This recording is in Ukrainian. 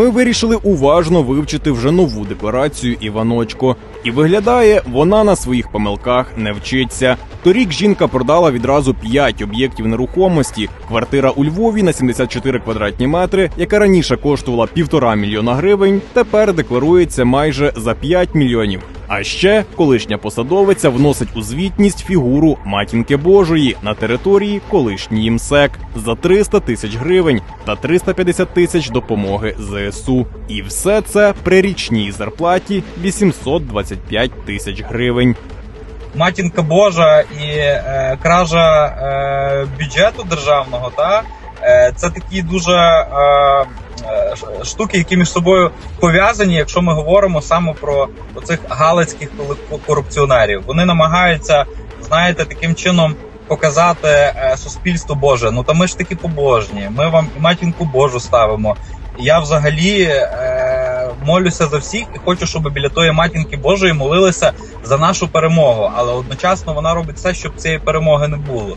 Ми вирішили уважно вивчити вже нову декларацію Іваночко. І виглядає, вона на своїх помилках не вчиться. Торік жінка продала відразу 5 об'єктів нерухомості. Квартира у Львові на 74 квадратні метри, яка раніше коштувала півтора мільйона гривень, тепер декларується майже за 5 мільйонів. А ще колишня посадовиця вносить у звітність фігуру матінки Божої на території колишньої МСЕК за 300 тисяч гривень та 350 тисяч допомоги ЗСУ. І все це при річній зарплаті 825 тисяч гривень. матінка Божа і е, кража е, бюджету державного, та е, це такі дуже е, штуки, які між собою пов'язані, якщо ми говоримо саме про оцих галицьких корупціонерів. Вони намагаються, знаєте, таким чином. Показати е, суспільству Боже, ну та ми ж таки побожні. Ми вам матінку Божу ставимо. Я взагалі е, молюся за всіх і хочу, щоб біля тої матінки Божої молилися за нашу перемогу, але одночасно вона робить все, щоб цієї перемоги не було.